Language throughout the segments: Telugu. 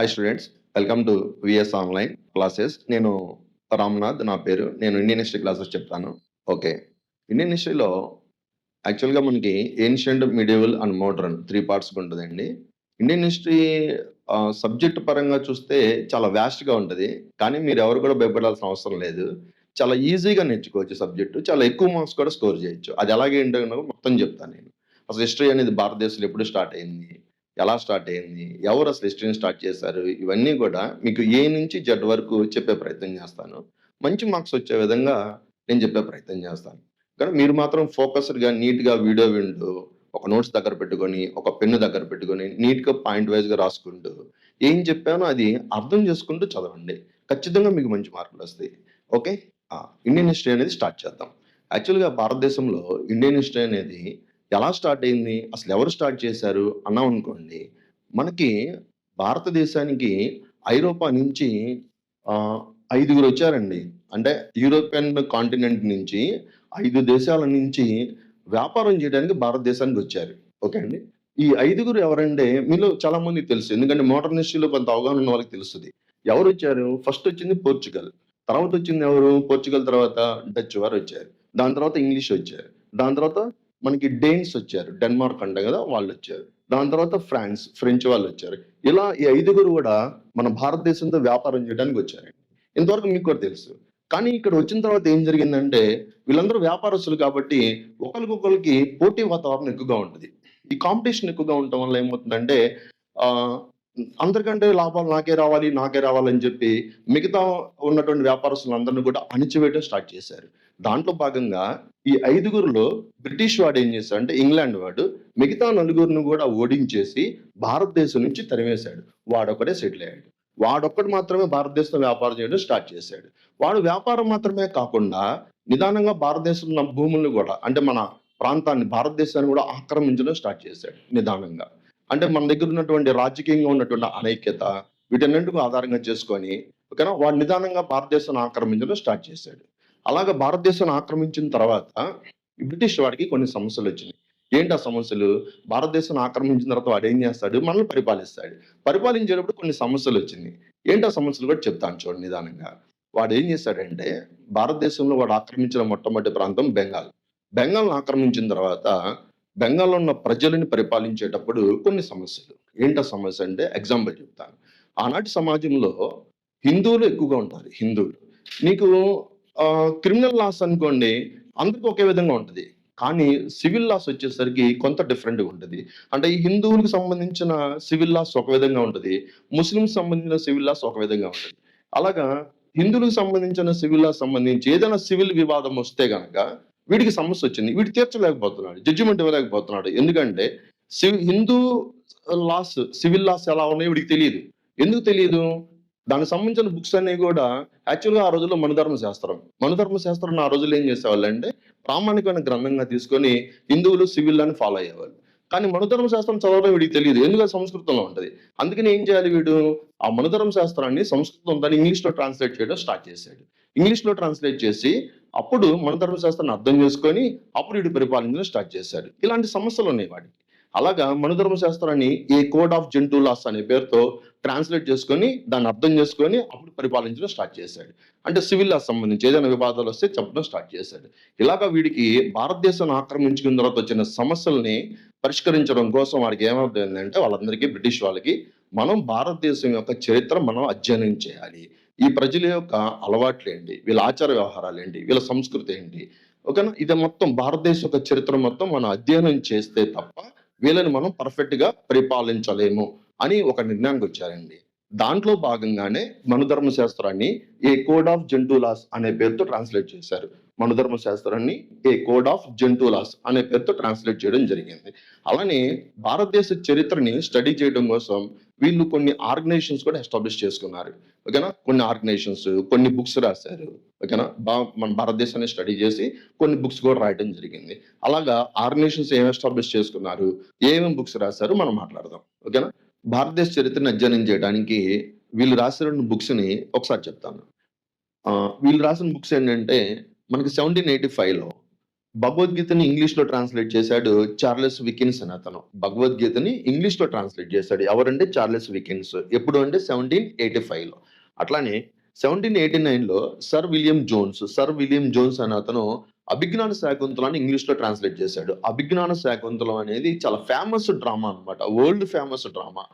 Hi students welcome to V S online classes నేను రామ్నాథ్ నా పేరు. నేను ఇండియన్ హిస్టరీ క్లాసెస్ చెప్తాను. ఓకే ఇండియన్ హిస్టరీలో యాక్చువల్గా మనకి ancient medieval and modern three parts ఉంటుందండి. ఇండియన్ హిస్టరీ సబ్జెక్ట్ పరంగా చూస్తే చాలా వ్యాస్ట్గా ఉంటుంది. కానీ మీరు ఎవరు కూడా భయపడాల్సిన అవసరం లేదు. చాలా ఈజీగా నేర్చుకోవచ్చు సబ్జెక్టు చాలా ఎక్కువ మార్క్స్ కూడా స్కోర్ చేయొచ్చు. అది ఎలాగే ఏంటో మొత్తం చెప్తాను నేను. అసలు హిస్టరీ అనేది భారతదేశంలో ఎప్పుడు స్టార్ట్ అయింది? ఎలా స్టార్ట్ అయింది ఎవరు అసలు హిస్టరీని స్టార్ట్ చేశారు ఇవన్నీ కూడా మీకు ఏ నుంచి జడ్ వరకు చెప్పే ప్రయత్నం చేస్తాను. మంచి మార్క్స్ వచ్చే విధంగా నేను చెప్పే ప్రయత్నం చేస్తాను. కానీ మీరు మాత్రం ఫోకస్డ్గా నీట్గా వీడియో వింటూ ఒక నోట్స్ దగ్గర పెట్టుకొని ఒక పెన్ను దగ్గర పెట్టుకొని నీట్గా పాయింట్ వైజ్గా రాసుకుంటూ ఏం చెప్పానో అది అర్థం చేసుకుంటూ చదవండి. ఖచ్చితంగా మీకు మంచి మార్కులు వస్తాయి. ఓకే? ఇండియన్ హిస్టరీ అనేది స్టార్ట్ చేద్దాం. యాక్చువల్గా భారతదేశంలో ఇండియన్ హిస్టరీ అనేది ఎలా స్టార్ట్ అయింది? అసలు ఎవరు స్టార్ట్ చేశారు? అన్నాం అనుకోండి. మనకి భారతదేశానికి ఐరోపా నుంచి ఐదుగురు వచ్చారండి. అంటే యూరోపియన్ కాంటినెంట్ నుంచి ఐదు దేశాల నుంచి వ్యాపారం చేయడానికి భారతదేశానికి వచ్చారు. ఓకే అండి? ఈ ఐదుగురు ఎవరంటే మీలో చాలా మంది తెలుసు. ఎందుకంటే మోడర్న్ హిస్టరీలో కొంత అవగాహన ఉన్న వాళ్ళకి తెలుస్తుంది. ఎవరు వచ్చారు? ఫస్ట్ వచ్చింది పోర్చుగల్. తర్వాత వచ్చింది ఎవరు? పోర్చుగల్ తర్వాత డచ్ వారు వచ్చారు. దాని తర్వాత ఇంగ్లీష్ వచ్చారు. దాని తర్వాత మనకి డేన్స్ వచ్చారు డెన్మార్క్ అంట కదా వాళ్ళు వచ్చారు దాని తర్వాత ఫ్రాన్స్ ఫ్రెంచ్ వాళ్ళు వచ్చారు ఇలా ఈ ఐదుగురు కూడా మన భారతదేశంతో వ్యాపారం చేయడానికి వచ్చారండి. ఇంతవరకు మీకు కూడా తెలుసు. కానీ ఇక్కడ వచ్చిన తర్వాత ఏం జరిగిందంటే వీళ్ళందరూ వ్యాపారస్తులు కాబట్టి ఒకరికొకరికి పోటీ వాతావరణం ఎక్కువగా ఉంటుంది. ఈ కాంపిటీషన్ ఎక్కువగా ఉండటం వల్ల ఏమవుతుందంటే అందరికంటే లాభాలు నాకే రావాలి నాకే రావాలని చెప్పి మిగతా ఉన్నటువంటి వ్యాపారస్తులందరినీ కూడా అణిచివేయడం స్టార్ట్ చేశారు. దాంట్లో భాగంగా ఈ ఐదుగురులో బ్రిటిష్ వాడు ఏం చేశాడు అంటే ఇంగ్లాండ్ వాడు మిగతా నలుగురిని కూడా ఓడించేసి భారతదేశం నుంచి తరిమేశాడు. వాడొక్కడే సెటిల్ అయ్యాడు. వాడొక్కడు మాత్రమే భారతదేశంలో వ్యాపారం చేయడం స్టార్ట్ చేశాడు. వాడు వ్యాపారం మాత్రమే కాకుండా నిదానంగా భారతదేశంలో ఉన్న భూములను కూడా అంటే మన ప్రాంతాన్ని భారతదేశాన్ని కూడా ఆక్రమించడం స్టార్ట్ చేశాడు నిదానంగా. అంటే మన దగ్గర ఉన్నటువంటి రాజకీయంగా ఉన్నటువంటి అనైక్యత వీటన్నింటికి ఆధారంగా చేసుకొని ఓకేనా వాడు నిదానంగా భారతదేశాన్ని ఆక్రమించడం స్టార్ట్ చేశాడు. అలాగా భారతదేశాన్ని ఆక్రమించిన తర్వాత బ్రిటిష్ వాడికి కొన్ని సమస్యలు వచ్చినాయి. ఏంటి ఆ సమస్యలు? భారతదేశాన్ని ఆక్రమించిన తర్వాత వాడు ఏం చేస్తాడు? మనల్ని పరిపాలిస్తాడు. పరిపాలించేటప్పుడు కొన్ని సమస్యలు వచ్చినాయి. ఏంటి ఆ సమస్యలు కూడా చెప్తాను చూడండి నిదానంగా. వాడు ఏం చేశాడంటే భారతదేశంలో వాడు ఆక్రమించిన మొట్టమొదటి ప్రాంతం బెంగాల్. బెంగాల్ని ఆక్రమించిన తర్వాత బెంగాల్లో ఉన్న ప్రజలని పరిపాలించేటప్పుడు కొన్ని సమస్యలు. ఏంట సమస్య అంటే ఎగ్జాంపుల్ చెప్తాను. ఆనాటి సమాజంలో హిందువులు ఎక్కువగా ఉంటారు హిందువులు. నీకు క్రిమినల్ లాస్ అనుకోండి అందరికి ఒకే విధంగా ఉంటుంది. కానీ సివిల్ లాస్ వచ్చేసరికి కొంత డిఫరెంట్గా ఉంటుంది. అంటే ఈ హిందువులకు సంబంధించిన సివిల్ లాస్ ఒక విధంగా ఉంటుంది ముస్లింస్ సంబంధించిన సివిల్ లాస్ ఒక విధంగా ఉంటుంది. అలాగా హిందువులకు సంబంధించిన సివిల్ లాస్ సంబంధించి ఏదైనా సివిల్ వివాదం వస్తే కనుక వీడికి సమస్య వచ్చింది. వీడు తీర్చలేకపోతున్నాడు. జడ్జిమెంట్ ఇవ్వలేకపోతున్నాడు. ఎందుకంటే సివి- హిందూ లాస్ సివిల్ లాస్ ఎలా ఉన్నాయో వీడికి తెలియదు. ఎందుకు తెలియదు? దానికి సంబంధించిన బుక్స్ అన్ని కూడా యాక్చువల్గా ఆ రోజుల్లో మనధర్మ శాస్త్రం. మనధర్మ శాస్త్రం ఆ రోజుల్లో ఏం చేసేవాళ్ళు అంటే ప్రామాణికమైన గ్రంథంగా తీసుకొని హిందువులు సివిల్ అని ఫాలో అయ్యేవాళ్ళు. కానీ మనుధర్మ శాస్త్రం చదవడం వీడికి తెలియదు. ఎందుకంటే సంస్కృతంలో ఉంటుంది. అందుకని ఏం చేయాలి వీడు? ఆ మనుధర్మ శాస్త్రాన్ని సంస్కృతం దాన్ని ఇంగ్లీష్లో ట్రాన్స్లేట్ చేయడం స్టార్ట్ చేశాడు. ఇంగ్లీష్లో ట్రాన్స్లేట్ చేసి అప్పుడు మన శాస్త్రాన్ని అర్థం చేసుకొని అప్పుడు ఇటు పరిపాలించడం స్టార్ట్ చేశాడు. ఇలాంటి సమస్యలు ఉన్నాయి వాడికి అలాగా మన ధర్మశాస్త్రాన్ని a code of gentoo laws అనే పేరుతో ట్రాన్స్లేట్ చేసుకొని దాన్ని అర్థం చేసుకొని అప్పుడు పరిపాలించడం స్టార్ట్ చేశాడు. అంటే సివిల్ లాస్ సంబంధించి ఏదైనా వివాదాలు వస్తే చెప్పడం స్టార్ట్ చేశాడు. ఇలాగా వీడికి భారతదేశాన్ని ఆక్రమించుకున్న తర్వాత వచ్చిన సమస్యల్ని పరిష్కరించడం కోసం వాడికి ఏమవుతుందంటే వాళ్ళందరికీ బ్రిటిష్ వాళ్ళకి మనం భారతదేశం యొక్క చరిత్ర మనం అధ్యయనం చేయాలి. ఈ ప్రజల యొక్క అలవాట్లు ఏంటి? వీళ్ళ ఆచార వ్యవహారాలు ఏంటి? వీళ్ళ సంస్కృతి ఏంటి? ఓకేనా? ఇది మొత్తం భారతదేశ యొక్క చరిత్ర మొత్తం మనం అధ్యయనం చేస్తే తప్ప వీళ్ళని మనం పర్ఫెక్ట్గా పరిపాలించలేము అని ఒక నిర్ణయానికి వచ్చారండి. దాంట్లో భాగంగానే మనుధర్మ శాస్త్రాన్ని ఏ కోడ్ ఆఫ్ జంటూలాస్ అనే పేరుతో ట్రాన్స్లేట్ చేశారు. మనుధర్మ శాస్త్రాన్ని ఏ కోడ్ ఆఫ్ జంటూలాస్ అనే పేరుతో ట్రాన్స్లేట్ చేయడం జరిగింది. అలానే భారతదేశ చరిత్రని స్టడీ చేయడం కోసం వీళ్ళు కొన్ని ఆర్గనైజేషన్స్ కూడా ఎస్టాబ్లిష్ చేసుకున్నారు. ఓకేనా? కొన్ని ఆర్గనైజేషన్స్ కొన్ని బుక్స్ రాశారు. ఓకేనా? బా మన భారతదేశాన్ని స్టడీ చేసి కొన్ని బుక్స్ కూడా రాయడం జరిగింది. అలాగా ఆర్గనైజేషన్స్ ఏం ఎస్టాబ్లిష్ చేసుకున్నారు? ఏమేమి బుక్స్ రాశారు మనం మాట్లాడదాం. ఓకేనా? భారతదేశ చరిత్రను అధ్యయనం చేయడానికి వీళ్ళు రాసిన బుక్స్ని ఒకసారి చెప్తాను. వీళ్ళు రాసిన బుక్స్ ఏంటంటే మనకి సెవెంటీన్ ఎయిటీ ఫైవ్లో భగవద్గీతని ఇంగ్లీష్లో ట్రాన్స్లేట్ చేశాడు చార్లెస్ వికిన్స్ అని అతను. భగవద్గీతని ఇంగ్లీష్లో ట్రాన్స్లేట్ చేశాడు. ఎవరంటే చార్లెస్ వికిన్స్ ఎప్పుడు అంటే సెవెంటీన్ ఎయిటీ ఫైవ్లో. అట్లానే సెవెంటీన్ ఎయిటీ నైన్లో sir William Jones sir William Jones అనే అతను అభిజ్ఞాన శాకుంతలాన్ని ఇంగ్లీష్లో ట్రాన్స్లేట్ చేశాడు. అభిజ్ఞాన శాకుంతలం అనేది చాలా ఫేమస్ డ్రామా అన్నమాట. వరల్డ్ ఫేమస్ డ్రామా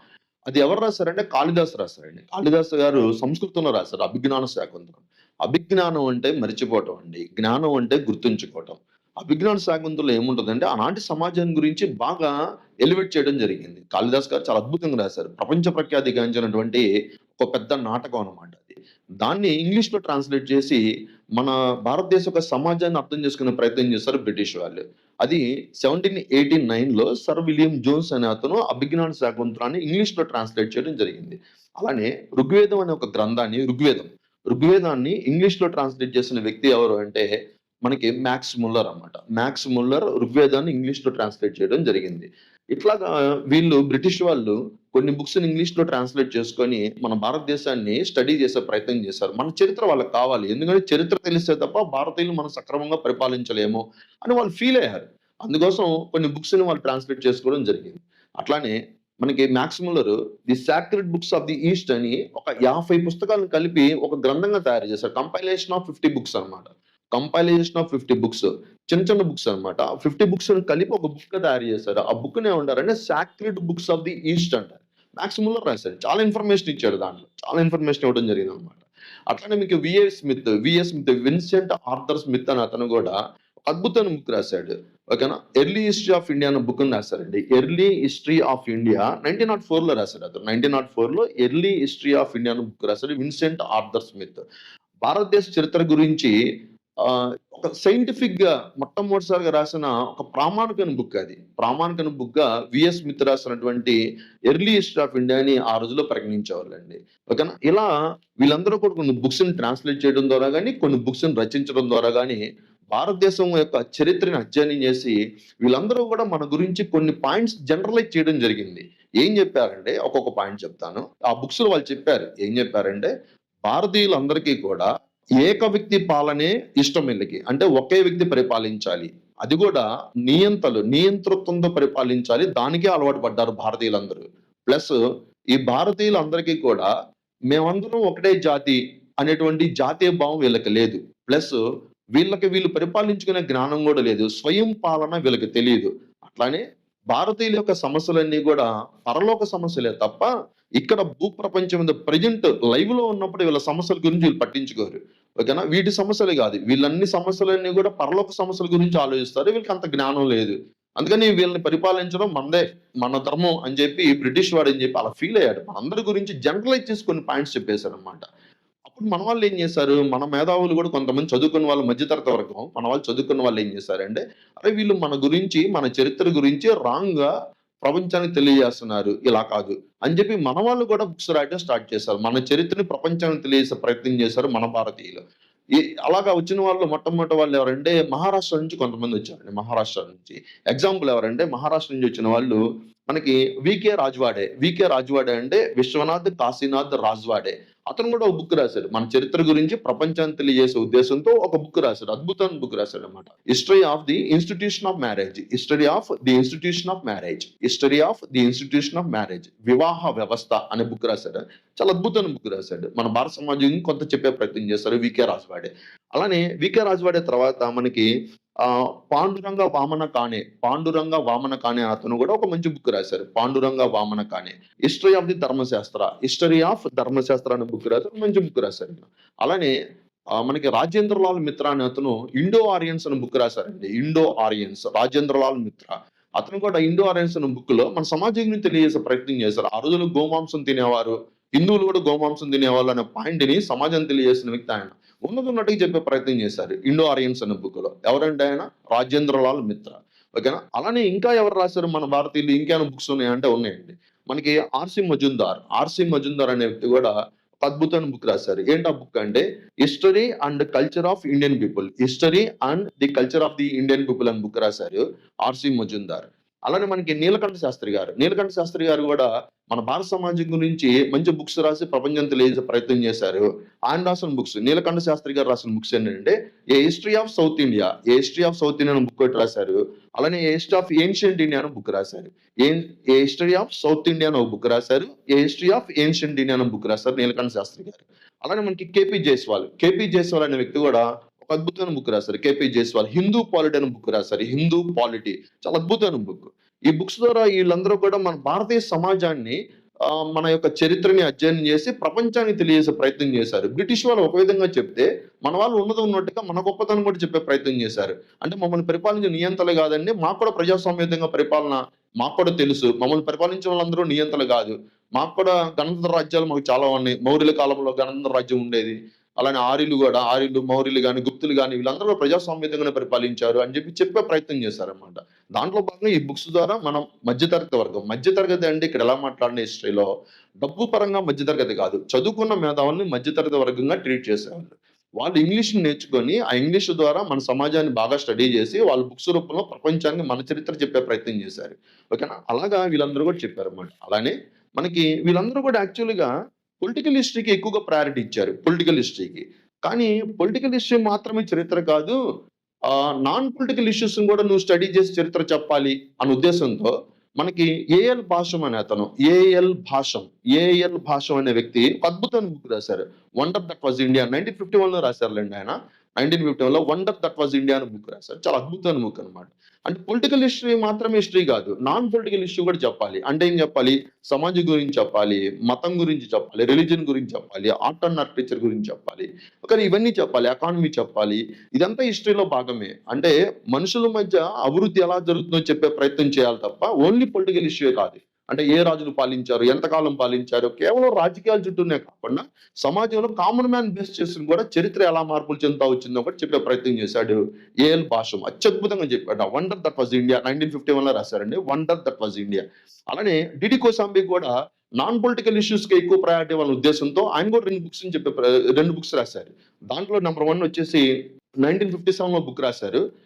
అది ఎవరు రాశారంటే? కాళిదాస్ రాశారండి. కాళిదాస్ గారు సంస్కృతంలో రాశారు అభిజ్ఞాన శాకుంతలం. అభిజ్ఞానం అంటే మర్చిపోవటం అండి. జ్ఞానం అంటే గుర్తుంచుకోవటం. అభిజ్ఞాన శాకుంతలో ఏముంటుందంటే ఆనాటి సమాజం గురించి బాగా ఎలివేట్ చేయడం జరిగింది. కాళిదాస్ గారు చాలా అద్భుతంగా రాశారు. ప్రపంచ ప్రఖ్యాతి గాంచినటువంటి ఒక పెద్ద నాటకం అనమాట అది. దాన్ని ఇంగ్లీష్లో ట్రాన్స్లేట్ చేసి మన భారతదేశ యొక్క సమాజాన్ని అర్థం చేసుకునే ప్రయత్నం చేశారు బ్రిటిష్ వాళ్ళు. అది సెవెంటీన్ ఎయిటీ నైన్లో సర్ విలియం జోన్స్ అనే అతను అభిజ్ఞాన శాకుంతలాన్ని ఇంగ్లీష్లో ట్రాన్స్లేట్ చేయడం జరిగింది. అలానే ఋగ్వేదం అనే ఒక గ్రంథాన్ని ఋగ్వేదం ఋగ్వేదాన్ని ఇంగ్లీష్లో ట్రాన్స్లేట్ చేసిన వ్యక్తి ఎవరు అంటే మనకి మ్యాక్స్ ముల్లర్ అన్నమాట. మ్యాక్స్ ముల్లర్ ఋగ్వేదాన్ని ఇంగ్లీష్లో ట్రాన్స్లేట్ చేయడం జరిగింది. ఇట్లాగా వీళ్ళు బ్రిటిష్ వాళ్ళు కొన్ని బుక్స్ని ఇంగ్లీష్లో ట్రాన్స్లేట్ చేసుకొని మన భారతదేశాన్ని స్టడీ చేసే ప్రయత్నం చేశారు. మన చరిత్ర వాళ్ళకి కావాలి. ఎందుకంటే చరిత్ర తెలిస్తే తప్ప భారతీయులు మనం సక్రమంగా పరిపాలించలేము అని వాళ్ళు ఫీల్ అయ్యారు. అందుకోసం కొన్ని బుక్స్ని వాళ్ళు ట్రాన్స్లేట్ చేసుకోవడం జరిగింది. అట్లానే మనకి Max Muller the sacred books of the east అని ఒక యాభై పుస్తకాలను కలిపి ఒక గ్రంథంగా తయారు చేశారు. కంపైలేషన్ ఆఫ్ ఫిఫ్టీ బుక్స్ అన్నమాట. కంపైలేషన్ ఆఫ్ ఫిఫ్టీ బుక్స్ చిన్న చిన్న బుక్స్ అన్నమాట. ఫిఫ్టీ బుక్స్ కలిపి ఒక బుక్ తయారు చేశారు. ఆ బుక్ నే ఉండారంటే sacred books of the east అంటారు మ్యాక్సిములర్ రాశారు. చాలా ఇన్ఫర్మేషన్ ఇచ్చాడు దాంట్లో. చాలా ఇన్ఫర్మేషన్ ఇవ్వడం జరిగింది అనమాట అట్లానే మీకు V A Smith V A Smith Vincent Arthur Smith అని అతను కూడా అద్భుతమైన బుక్ రాశాడు. ఓకేనా? ఎర్లీ హిస్టరీ ఆఫ్ ఇండియా అన్న బుక్ రాశారండి. Early history of India nineteen naught ఫోర్లో రాశారు రాశాడు అతను. నైన్టీన్ నాట్ ఫోర్లో ఎర్లీ హిస్టరీ ఆఫ్ ఇండియా అన్న బుక్ రాశాడు. విన్సెంట్ ఆర్థర్ స్మిత్ భారతదేశ చరిత్ర గురించి ఒక సైంటిఫిక్గా మొట్టమొదటిసారిగా రాసిన ఒక ప్రామాణిక బుక్ అది. ప్రామాణిక బుక్గా విఎస్ మిత్ రాసినటువంటి ఎర్లీ హిస్టరీ ఆఫ్ ఇండియాని ఆ రోజుల్లో ప్రకటించేవాళ్ళండి ఓకేనా? ఇలా వీళ్ళందరూ కూడా కొన్ని బుక్స్ని ట్రాన్స్లేట్ చేయడం ద్వారా కానీ కొన్ని బుక్స్ని రచించడం ద్వారా కానీ భారతదేశం యొక్క చరిత్రని అధ్యయనం చేసి వీళ్ళందరూ కూడా మన గురించి కొన్ని పాయింట్స్ జనరలైజ్ చేయడం జరిగింది. ఏం చెప్పారంటే ఒక్కొక్క పాయింట్ చెప్తాను. ఆ బుక్స్లో వాళ్ళు చెప్పారు. ఏం చెప్పారంటే భారతీయులందరికీ కూడా ఏక వ్యక్తి పాలనే ఇష్టం వీళ్ళకి. అంటే ఒకే వ్యక్తి పరిపాలించాలి. అది కూడా నియంతలు నియంతృత్వంతో పరిపాలించాలి. దానికే అలవాటు పడ్డారు భారతీయులందరూ. ప్లస్ ఈ భారతీయులందరికీ కూడా మేమందరం ఒకటే జాతి అనేటువంటి జాతీయ భావం వీళ్ళకి లేదు. ప్లస్ వీళ్ళకి వీళ్ళు పరిపాలించుకునే జ్ఞానం కూడా లేదు. స్వయం పాలన వీళ్ళకి తెలియదు అట్లానే భారతీయుల యొక్క సమస్యలన్నీ కూడా పరలోక సమస్యలే తప్ప ఇక్కడ భూ ప్రపంచం మీద ప్రజెంట్ లైవ్లో ఉన్నప్పుడు వీళ్ళ సమస్యల గురించి వీళ్ళు పట్టించుకోరు. ఓకేనా? వీటి సమస్యలే కాదు. వీళ్ళన్ని సమస్యలన్నీ కూడా పరలోక సమస్యల గురించి ఆలోచిస్తారు. వీళ్ళకి అంత జ్ఞానం లేదు. అందుకని వీళ్ళని పరిపాలించడం మనదే మన ధర్మం అని చెప్పి బ్రిటిష్ వాడు అని చెప్పి అలా ఫీల్ అయ్యాడు. అందరి గురించి జనరలైజ్ చేసుకుని పాయింట్స్ చెప్పేశారు అనమాట అప్పుడు మన వాళ్ళు ఏం చేశారు? మన మేధావులు కూడా కొంతమంది చదువుకున్న వాళ్ళు మధ్యతరగతి వర్గం మన వాళ్ళు చదువుకున్న వాళ్ళు ఏం చేశారంటే అరే వీళ్ళు మన గురించి మన చరిత్ర గురించి రాంగ్గా ప్రపంచానికి తెలియజేస్తున్నారు. ఇలా కాదు. అని చెప్పి మన వాళ్ళు కూడా బుక్స్ రాయడం స్టార్ట్ చేశారు. మన చరిత్రని ప్రపంచానికి తెలియజేసే ప్రయత్నం చేశారు మన భారతీయులు. ఈ అలాగా వచ్చిన వాళ్ళు మొట్టమొదటి వాళ్ళు ఎవరంటే మహారాష్ట్ర నుంచి కొంతమంది వచ్చారండి. మహారాష్ట్ర నుంచి. ఎగ్జాంపుల్ ఎవరంటే మహారాష్ట్ర నుంచి వచ్చిన వాళ్ళు మనకి వికే రాజ్వాడే వికే రాజ్వాడే అంటే విశ్వనాథ్ కాశీనాథ్ రాజ్వాడే. అతను కూడా ఒక బుక్ రాశాడు. మన చరిత్ర గురించి ప్రపంచాన్ని తెలియజేసే ఉద్దేశంతో ఒక బుక్ రాశాడు. అద్భుతమైన బుక్ రాశాడు అనమాట history of the institution of marriage history of the institution of marriage history of the institution of marriage వివాహ వ్యవస్థ అనే బుక్ రాశాడు. చాలా అద్భుతమైన బుక్ రాశాడు. మన భారత సమాజం కొంత చెప్పే ప్రయత్నం చేశారు వికే రాజవాడే. అలానే వికే రాజవాడే తర్వాత మనకి ఆ పాండురంగ వామన కానే పాండురంగ వామన కానే అతను కూడా ఒక మంచి బుక్ రాశారు. Panduranga Vamana Kane. History of the Dharmashastra history of Dharmashastra అనే బుక్ రాశారు మంచి బుక్ రాశారు. అలానే మనకి రాజేంద్రలాల్ మిత్ర అనే అతను ఇండో ఆరియన్స్ అనే బుక్ రాశారండి. Indo Aryans Rajendralal Mitra. అతను కూడా ఇండో ఆరియన్స్ అనే బుక్లో మన సమాజం తెలియజేసే ప్రయత్నం చేశారు. ఆ రోజుల్లో గోమాంసం తినేవారు హిందువులు కూడా గోమాంసం తినేవాళ్ళు అనే పాయింట్ని సమాజం తెలియజేసిన వ్యక్తి ఆయన. ఉన్నది ఉన్నట్టుగా చెప్పే ప్రయత్నం చేశారు ఇండో ఆరియన్స్ అనే బుక్లో ఎవరంటే ఆయన? రాజేంద్రలాల్ మిత్ర. ఓకేనా? అలానే ఇంకా ఎవరు రాశారు మన భారతీయులు? ఇంకేమైనా బుక్స్ ఉన్నాయంటే ఉన్నాయండి. మనకి ఆర్సి మజుందార్. ఆర్సి మజుందార్ అనే వ్యక్తి కూడా ఒక అద్భుతమైన బుక్ రాశారు. ఏంటి ఆ బుక్ అంటే history and culture of Indian people history and the culture of the Indian people అని బుక్ రాశారు ఆర్సి మజుందార్. అలానే మనకి నీలకంఠ శాస్త్రి గారు. నీలకంఠ శాస్త్రి గారు కూడా మన భారత సమాజం గురించి మంచి బుక్స్ రాసి ప్రపంచం తెలియజే ప్రయత్నం చేశారు. ఆయన రాసిన బుక్స్ నీలకంఠ శాస్త్రి గారు రాసిన బుక్స్ ఏంటంటే a history of South India a history of South India book ఒకటి రాశారు. అలానే a history of ancient India అని బుక్ రాశారు. A a history of South India అని ఒక బుక్ రాశారు. A history of ancient India అని బుక్ రాశారు నీలకంఠ శాస్త్రి గారు. అలానే మనకి కేపీ జైస్వాల్ కేపీ జైస్వాల్ అనే వ్యక్తి కూడా ఒక అద్భుతమైన బుక్ రాశారు. K P Jayaswal Hindu polity అనే బుక్ రాశారు. హిందూ పాలిటీ చాలా అద్భుతమైన బుక్ ఈ బుక్స్ ద్వారా వీళ్ళందరూ కూడా మన భారతీయ సమాజాన్ని మన యొక్క చరిత్రని అధ్యయనం చేసి ప్రపంచాన్ని తెలియజేసే ప్రయత్నం చేశారు. బ్రిటిష్ వాళ్ళు ఒక విధంగా చెప్తే మన వాళ్ళు ఉన్నది ఉన్నట్టుగా మన గొప్పతనం కూడా చెప్పే ప్రయత్నం చేశారు. అంటే మమ్మల్ని పరిపాలించిన నియంతలు కాదండి మాకు కూడా ప్రజాస్వామ్యతంగా పరిపాలన మాకు కూడా తెలుసు. మమ్మల్ని పరిపాలించిన వాళ్ళందరూ నియంతలు కాదు. మాకు కూడా గణతంత్ర రాజ్యాలు మాకు చాలా ఉన్నాయి. మౌర్యుల కాలంలో గణతంత్ర రాజ్యం ఉండేది. అలానే ఆర్యులు కూడా ఆర్యులు మౌర్యులు కానీ గుప్తులు కానీ వీళ్ళందరూ ప్రజాస్వామ్యంగానే పరిపాలించారు అని చెప్పి చెప్పే ప్రయత్నం చేశారనమాట దాంట్లో భాగంగా ఈ బుక్స్ ద్వారా మనం మధ్యతరగతి వర్గం మధ్యతరగతి అంటే ఇక్కడ ఎలా మాట్లాడిన హిస్టరీలో డబ్బు పరంగా మధ్యతరగతి కాదు చదువుకున్న మేధావుల్ని మధ్యతరగతి వర్గంగా ట్రీట్ చేసేవాళ్ళు. వాళ్ళు ఇంగ్లీష్ నేర్చుకొని ఆ ఇంగ్లీష్ ద్వారా మన సమాజాన్ని బాగా స్టడీ చేసి వాళ్ళ బుక్స్ రూపంలో ప్రపంచానికి మన చరిత్ర చెప్పే ప్రయత్నం చేశారు. ఓకేనా? అలాగా వీళ్ళందరూ కూడా చెప్పారు అన్నమాట అలానే మనకి వీళ్ళందరూ కూడా యాక్చువల్గా పొలిటికల్ హిస్టరీకి ఎక్కువగా ప్రయారిటీ ఇచ్చారు పొలిటికల్ హిస్టరీకి కానీ పొలిటికల్ హిస్టరీ మాత్రమే చరిత్ర కాదు నాన్ పొలిటికల్ ఇష్యూస్ కూడా నువ్వు స్టడీ చేసి చరిత్ర చెప్పాలి అనే ఉద్దేశంతో మనకి ఏఎల్ భాషం అనే అతను ఏఎల్ భాషం ఏఎల్ భాషం అనే వ్యక్తి ఒక అద్భుతమైన బుక్ రాశారు. Wonder that was India nineteen fifty వన్లో రాశారులేండి ఆయన. నైన్టీన్ ఫిఫ్టీ వన్లో వండర్ దట్ వాజ్ ఇండియా అని బుక్ రాశారు. చాలా అద్భుతమైన బుక్ అనమాట అంటే పొలిటికల్ హిస్టరీ మాత్రమే హిస్టరీ కాదు నాన్ పొలిటికల్ హిస్టరీ కూడా చెప్పాలి. అంటే ఏం చెప్పాలి? సమాజం గురించి చెప్పాలి మతం గురించి చెప్పాలి రిలీజన్ గురించి చెప్పాలి ఆర్ట్ అండ్ ఆర్కిటెక్చర్ గురించి చెప్పాలి. కానీ ఇవన్నీ చెప్పాలి ఎకానమీ చెప్పాలి. ఇదంతా హిస్టరీలో భాగమే. అంటే మనుషుల మధ్య అభివృద్ధి ఎలా జరుగుతుందో చెప్పే ప్రయత్నం చేయాలి తప్ప ఓన్లీ పొలిటికల్ ఇష్యూ కాదు. అంటే ఏ రాజులు పాలించారు? ఎంతకాలం పాలించారు? కేవలం రాజకీయాల చుట్టూనే కాకుండా సమాజంలో కామన్ మ్యాన్ బేస్ చేసుకుని కూడా చరిత్ర ఎలా మార్పులు చెందుతా వచ్చిందో కూడా చెప్పే ప్రయత్నం చేశాడు ఏఎల్ భాషం అత్యద్భుతంగా చెప్పాడు. Wonder that was India nineteen fifty వన్లో రాశారండి. వండర్ దట్ వాజ్ ఇండియా అలానే డిడి కోసాంబి కూడా నాన్ పొలిటికల్ ఇష్యూస్కి ఎక్కువ ప్రయారిటీ వాళ్ళ ఉద్దేశంతో ఆయన కూడా రెండు బుక్స్ చెప్పే ప్ర- రెండు బుక్స్ రాశారు. దాంట్లో నెంబర్ వన్ వచ్చేసి నైన్టీన్ ఫిఫ్టీ సెవెన్లో బుక్ రాశారు.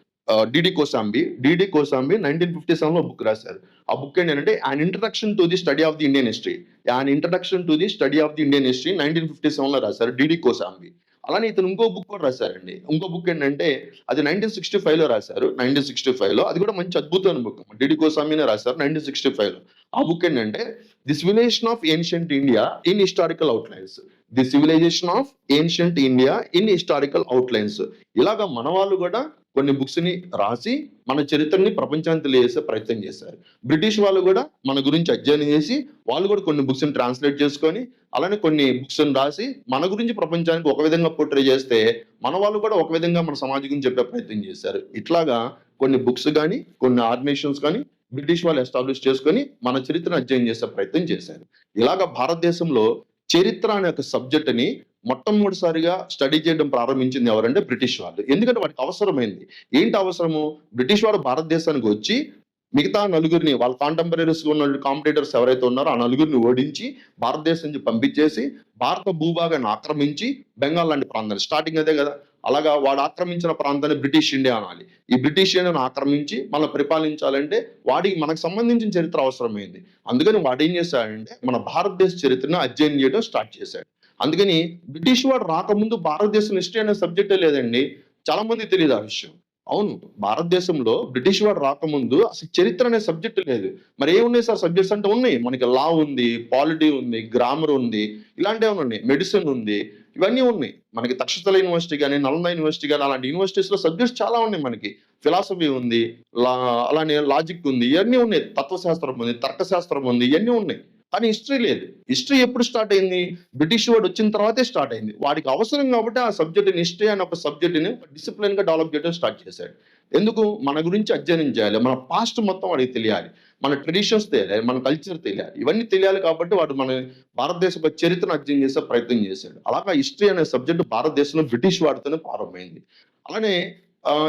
D D Kosambi D D Kosambi nineteen fifty సెవెన్లో బుక్ రాశారు. ఆ బుక్ ఏంటంటే an introduction to the study of the Indian history an introduction to the study of the Indian history nineteen fifty సెవెన్లో రాశారు డిడి కోసాంబి. అలానే ఇతను ఇంకో బుక్ కూడా రాశారండి. ఇంకో బుక్ ఏంటంటే అది నైన్టీన్ సిక్స్టీ ఫైవ్లో రాశారు. నైన్టీన్ సిక్స్టీ ఫైవ్లో అది కూడా మంచి అద్భుతమైన బుక్ డిడి కోసామినే రాశారు నైన్టీన్ సిక్స్టీ ఫైవ్లో ఆ బుక్ ఏంటంటే the civilisation of ancient India in historical outlines the civilisation of ancient India in historical outlines ఇలాగా మన వాళ్ళు కూడా కొన్ని బుక్స్ని రాసి మన చరిత్రని ప్రపంచానికి తెలియజేసే ప్రయత్నం చేశారు. బ్రిటిష్ వాళ్ళు కూడా మన గురించి అధ్యయనం చేసి వాళ్ళు కూడా కొన్ని బుక్స్ని ట్రాన్స్లేట్ చేసుకొని అలానే కొన్ని బుక్స్ని రాసి మన గురించి ప్రపంచానికి ఒక విధంగా పోర్ట్రే చేస్తే మన వాళ్ళు కూడా ఒక విధంగా మన సమాజం గురించి చెప్పే ప్రయత్నం చేశారు. ఇట్లాగా కొన్ని బుక్స్ కానీ కొన్ని ఆర్గనైజేషన్స్ కానీ బ్రిటిష్ వాళ్ళు ఎస్టాబ్లిష్ చేసుకొని మన చరిత్రను అధ్యయనం చేసే ప్రయత్నం చేశారు. ఇలాగ భారతదేశంలో చరిత్ర అనే ఒక సబ్జెక్టుని మొట్టమొదటిసారిగా స్టడీ చేయడం ప్రారంభించింది ఎవరంటే బ్రిటిష్ వాళ్ళు. ఎందుకంటే వాటికి అవసరమైంది. ఏంటి అవసరము? బ్రిటిష్ వాడు భారతదేశానికి వచ్చి మిగతా నలుగురిని వాళ్ళ కాంటెంపరీస్ ఉన్న కాంపిటేటర్స్ ఎవరైతే ఉన్నారో ఆ నలుగురిని ఓడించి భారతదేశం నుంచి పంపించేసి భారత భూభాగాన్ని ఆక్రమించి బెంగాల్ లాంటి ప్రాంతాన్ని స్టార్టింగ్ అదే కదా. అలాగా వాడు ఆక్రమించిన ప్రాంతాన్ని బ్రిటిష్ ఇండియా అనాలి. ఈ బ్రిటిష్ ఇండియాను ఆక్రమించి మనం పరిపాలించాలంటే వాడికి మనకు సంబంధించిన చరిత్ర అవసరమైంది. అందుకని వాడు ఏం చేశాడంటే మన భారతదేశ చరిత్రను అధ్యయనం చేయడం స్టార్ట్ చేశాడు. అందుకని బ్రిటిష్ వాడు రాకముందు భారతదేశం హిస్టరీ అనే సబ్జెక్టే లేదండి. చాలా మంది తెలియదు ఆ విషయం. అవును భారతదేశంలో బ్రిటిష్ వాడు రాకముందు అసలు చరిత్ర అనే సబ్జెక్ట్ లేదు. మరి ఏమున్నాయి సార్ సబ్జెక్ట్స్ అంటే ఉన్నాయి? మనకి లా ఉంది పాలిటీ ఉంది గ్రామర్ ఉంది ఇలాంటివి ఉన్నాయి? మెడిసిన్ ఉంది ఇవన్నీ ఉన్నాయి. మనకి తక్షశిల యూనివర్సిటీ కానీ నలంద యూనివర్సిటీ కానీ అలాంటి యూనివర్సిటీస్లో సబ్జెక్ట్స్ చాలా ఉన్నాయి మనకి. ఫిలాసఫీ ఉంది లా అలానే లాజిక్ ఉంది ఇవన్నీ ఉన్నాయి. తత్వశాస్త్రం ఉంది తర్కశాస్త్రం ఉంది ఇవన్నీ ఉన్నాయి. కానీ హిస్టరీ లేదు. హిస్టరీ ఎప్పుడు స్టార్ట్ అయింది? బ్రిటిష్ వాడు వచ్చిన తర్వాతే స్టార్ట్ అయింది. వాడికి అవసరం కాబట్టి ఆ సబ్జెక్ట్ని హిస్టరీ అనే ఒక సబ్జెక్ట్ని డిసిప్లిన్గా డిసిప్లిన్గా డెవలప్ చేయడం స్టార్ట్ చేశాడు. ఎందుకు? మన గురించి అధ్యయనం చేయాలి. మన పాస్ట్ మొత్తం వాడికి తెలియాలి. మన ట్రెడిషన్స్ తెలియాలి. మన కల్చర్ తెలియాలి. ఇవన్నీ తెలియాలి కాబట్టి వాడు మన భారతదేశ చరిత్రను అధ్యయనం చేసే ప్రయత్నం చేశాడు. అలాగా హిస్టరీ అనే సబ్జెక్ట్ భారతదేశంలో బ్రిటిష్ వాడితోనే ప్రారంభమైంది. అలానే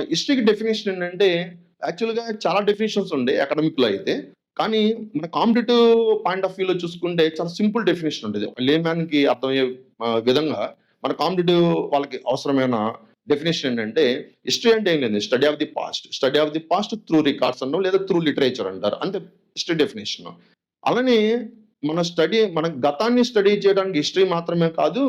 హిస్టరీకి డెఫినేషన్ ఏంటంటే యాక్చువల్గా చాలా డెఫినేషన్స్ ఉండే అకాడమిక్లో అయితే. కానీ మన కాంపిటేటివ్ పాయింట్ ఆఫ్ వ్యూలో చూసుకుంటే చాలా సింపుల్ డెఫినేషన్ ఉంటుంది లేమ్యాన్కి అర్థమయ్యే విధంగా మన కాంపిటేటివ్ వాళ్ళకి అవసరమైన డెఫినేషన్ ఏంటంటే హిస్టరీ అంటే ఏం లేదు study of the past study of the past through records అన్నో లేదా త్రూ లిటరేచర్ అంటారు. అంటే హిస్టరీ డెఫినేషన్ అలానే మన స్టడీ మన గతాన్ని స్టడీ చేయడానికి హిస్టరీ మాత్రమే కాదు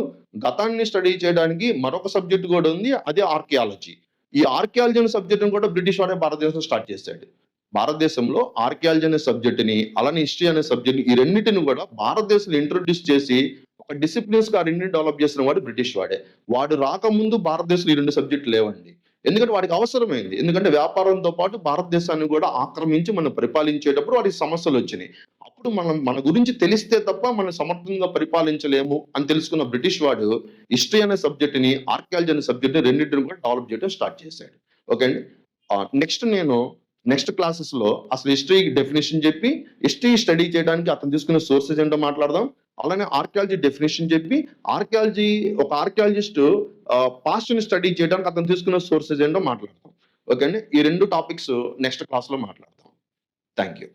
గతాన్ని స్టడీ చేయడానికి మరొక సబ్జెక్ట్ కూడా ఉంది అదే ఆర్కియాలజీ ఈ ఆర్కియాలజీ అనే సబ్జెక్ట్ కూడా బ్రిటిష్ వాడే భారతదేశం స్టార్ట్ చేశాడు. భారతదేశంలో ఆర్కియాలజీ అనే సబ్జెక్టుని అలానే హిస్టరీ అనే సబ్జెక్ట్ని ఈ రెండింటిని కూడా భారతదేశంలో ఇంట్రొడ్యూస్ చేసి ఒక డిసిప్లిన్స్గా రెండింటిని డెవలప్ చేసిన వాడు బ్రిటిష్ వాడే. వాడు రాకముందు భారతదేశంలో ఈ రెండు సబ్జెక్టులు లేవండి. ఎందుకంటే వాడికి అవసరమైంది. ఎందుకంటే వ్యాపారంతో పాటు భారతదేశాన్ని కూడా ఆక్రమించి మనం పరిపాలించేటప్పుడు వాడికి సమస్యలు వచ్చినాయి. అప్పుడు మనం మన గురించి తెలిస్తే తప్ప మనం సమర్థంగా పరిపాలించలేము అని తెలుసుకున్న బ్రిటిష్ వాడు హిస్టరీ అనే సబ్జెక్టుని ఆర్కియాలజీ అనే సబ్జెక్ట్ని రెండింటిని కూడా డెవలప్ చేయడం స్టార్ట్ చేశాడు. ఓకే అండి? నెక్స్ట్ నేను నెక్స్ట్ క్లాసెస్లో అసలు హిస్టరీ డెఫినేషన్ చెప్పి హిస్టరీ స్టడీ చేయడానికి అతను తీసుకున్న సోర్సెస్ ఏంటో మాట్లాడదాం. అలానే ఆర్కియాలజీ డెఫినేషన్ చెప్పి ఆర్కియాలజీ ఒక ఆర్కియాలజిస్ట్ పాస్ట్ని స్టడీ చేయడానికి అతను తీసుకున్న సోర్సెస్ ఏంటో మాట్లాడతాం ఓకే అండి? ఈ రెండు టాపిక్స్ నెక్స్ట్ క్లాస్లో మాట్లాడతాం థ్యాంక్ యూ